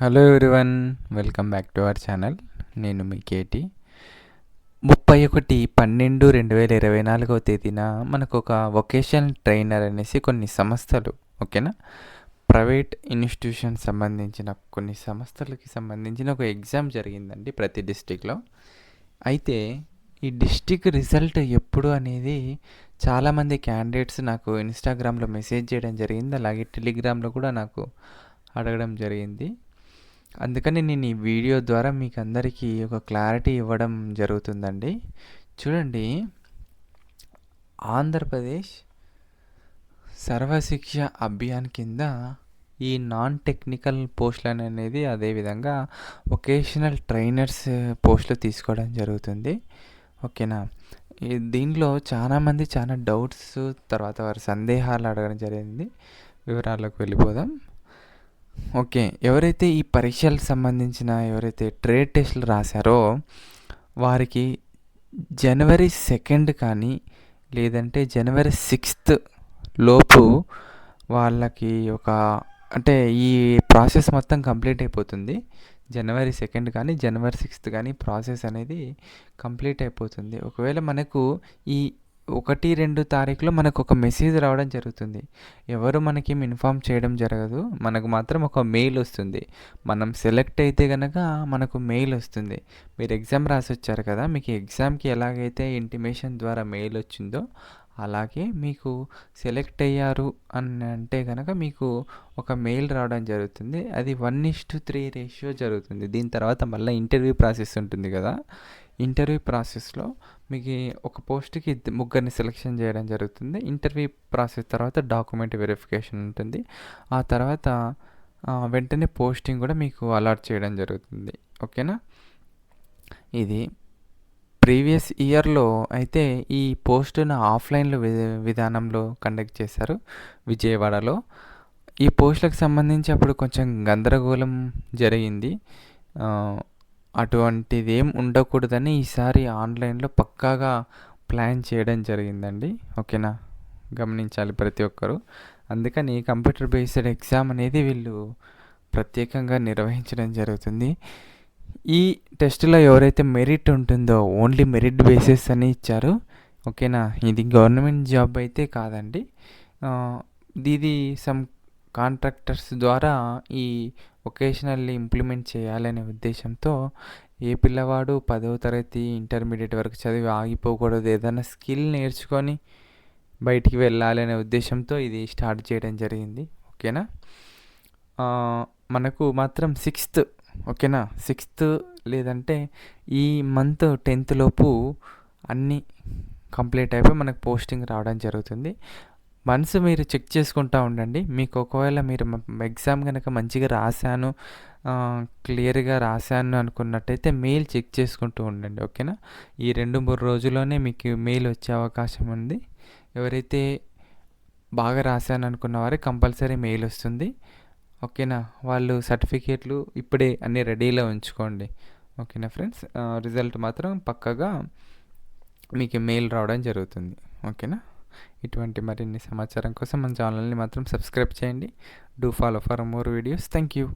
Hello everyone welcome back to our channel నేను మీ కేటి ముప్పై ఒకటి పన్నెండు రెండు వేల ఇరవై నాలుగవ తేదీన మనకు ఒక వొకేషనల్ ట్రైనర్ అనేసి కొన్ని సంస్థలు ఓకేనా? ప్రైవేట్ ఇన్స్టిట్యూషన్ సంబంధించిన కొన్ని సంస్థలకి సంబంధించిన ఒక ఎగ్జామ్ జరిగిందండి ప్రతి డిస్టిక్లో అయితే ఈ డిస్టిక్ రిజల్ట్ ఎప్పుడు అనేది చాలామంది క్యాండిడేట్స్ నాకు ఇన్స్టాగ్రామ్లో మెసేజ్ చేయడం జరిగింది అలాగే టెలిగ్రామ్లో కూడా నాకు అడగడం జరిగింది. అందుకని నేను ఈ వీడియో ద్వారా మీకు అందరికీ ఒక క్లారిటీ ఇవ్వడం జరుగుతుందండి. చూడండి. ఆంధ్రప్రదేశ్ సర్వశిక్ష అభియాన్ కింద ఈ నాన్ టెక్నికల్ పోస్టులు అనేది అదేవిధంగా ఒకేషనల్ ట్రైనర్స్ పోస్టులు తీసుకోవడం జరుగుతుంది. ఓకేనా? ఈ దీనిలో చాలామంది చాలా డౌట్స్ తర్వాత వారి సందేహాలు అడగడం జరిగింది. వివరాలకు వెళ్ళిపోదాం. ఓకే ఎవరైతే ఈ పరీక్షలకు సంబంధించిన ఎవరైతే ట్రేడ్ టెస్టులు రాశారో వారికి జనవరి సెకండ్ కానీ లేదంటే జనవరి సిక్స్త్ లోపు వాళ్ళకి ఒక అంటే ఈ ప్రాసెస్ మొత్తం కంప్లీట్ అయిపోతుంది. జనవరి సెకండ్ కానీ జనవరి సిక్స్త్ కానీ ప్రాసెస్ అనేది కంప్లీట్ అయిపోతుంది. ఒకవేళ మనకు ఈ ఒకటి రెండు తారీఖులో మనకు ఒక మెసేజ్ రావడం జరుగుతుంది. ఎవరు మనకి ఇన్ఫామ్ చేయడం జరగదు. మనకు మాత్రం ఒక మెయిల్ వస్తుంది. మనం సెలెక్ట్ అయితే కనుక మనకు మెయిల్ వస్తుంది. మీరు ఎగ్జామ్ రాసి వచ్చారు కదా మీకు ఎగ్జామ్కి ఎలాగైతే ఇంటిమేషన్ ద్వారా మెయిల్ వచ్చిందో అలాగే మీకు సెలెక్ట్ అయ్యారు అని అంటే కనుక మీకు ఒక మెయిల్ రావడం జరుగుతుంది. అది one is to three ratio జరుగుతుంది. దీని తర్వాత మళ్ళీ ఇంటర్వ్యూ ప్రాసెస్ ఉంటుంది కదా. ఇంటర్వ్యూ ప్రాసెస్లో మీకు ఒక పోస్ట్కి ముగ్గురిని సెలెక్షన్ చేయడం జరుగుతుంది. ఇంటర్వ్యూ ప్రాసెస్ తర్వాత డాక్యుమెంట్ వెరిఫికేషన్ ఉంటుంది. ఆ తర్వాత వెంటనే పోస్టింగ్ కూడా మీకు అలాట్ చేయడం జరుగుతుంది. ఓకేనా? ఇది ప్రీవియస్ ఇయర్లో అయితే ఈ పోస్టును ఆఫ్లైన్లో విధానంలో కండక్ట్ చేశారు విజయవాడలో. ఈ పోస్టులకు సంబంధించి అప్పుడు కొంచెం గందరగోళం జరిగింది. అటువంటిది ఏం ఉండకూడదని ఈసారి ఆన్లైన్లో పక్కాగా ప్లాన్ చేయడం జరిగిందండి. ఓకేనా? గమనించాలి ప్రతి ఒక్కరు. అందుకని కంప్యూటర్ బేస్డ్ ఎగ్జామ్ అనేది వీళ్ళు ప్రత్యేకంగా నిర్వహించడం జరుగుతుంది. ఈ టెస్ట్లో ఎవరైతే మెరిట్ ఉంటుందో ఓన్లీ మెరిట్ బేసిస్ అని ఇచ్చారు. ఓకేనా? ఇది గవర్నమెంట్ జాబ్ అయితే కాదండి. ఇది సమ్ కాంట్రాక్టర్స్ ద్వారా ఈ ఒకేషనల్లీ ఇంప్లిమెంట్ చేయాలనే ఉద్దేశంతో ఏ పిల్లవాడు పదవ తరగతి ఇంటర్మీడియట్ వరకు చదివి ఆగిపోకూడదు. ఏదైనా స్కిల్ నేర్చుకొని బయటికి వెళ్ళాలనే ఉద్దేశంతో ఇది స్టార్ట్ చేయడం జరిగింది. ఓకేనా? మనకు మాత్రం సిక్స్త్ ఓకేనా? సిక్స్త్ లేదంటే ఈ మంత్ టెన్త్ లోపు అన్నీ కంప్లీట్ అయిపోయి మనకు పోస్టింగ్ రావడం జరుగుతుంది. మనసు మీరు చెక్ చేసుకుంటూ ఉండండి. మీకు ఒకవేళ మీరు ఎగ్జామ్ కనుక మంచిగా రాశాను క్లియర్గా రాశాను అనుకున్నట్టయితే మెయిల్ చెక్ చేసుకుంటూ ఉండండి ఓకేనా? ఈ రెండు మూడు రోజుల్లోనే మీకు మెయిల్ వచ్చే అవకాశం ఉంది. ఎవరైతే బాగా రాశాను అనుకున్న వారికి కంపల్సరీ మెయిల్ వస్తుంది ఓకేనా? వాళ్ళు సర్టిఫికేట్లు ఇప్పుడే అన్నీ రెడీలో ఉంచుకోండి ఓకేనా ఫ్రెండ్స్? రిజల్ట్ మాత్రం పక్కగా మీకు మెయిల్ రావడం జరుగుతుంది ఓకేనా? ఇటువంటి మరిన్ని సమాచారం కోసం మన ఛానల్ని మాత్రం సబ్స్క్రైబ్ చేయండి. Do follow for more videos thank you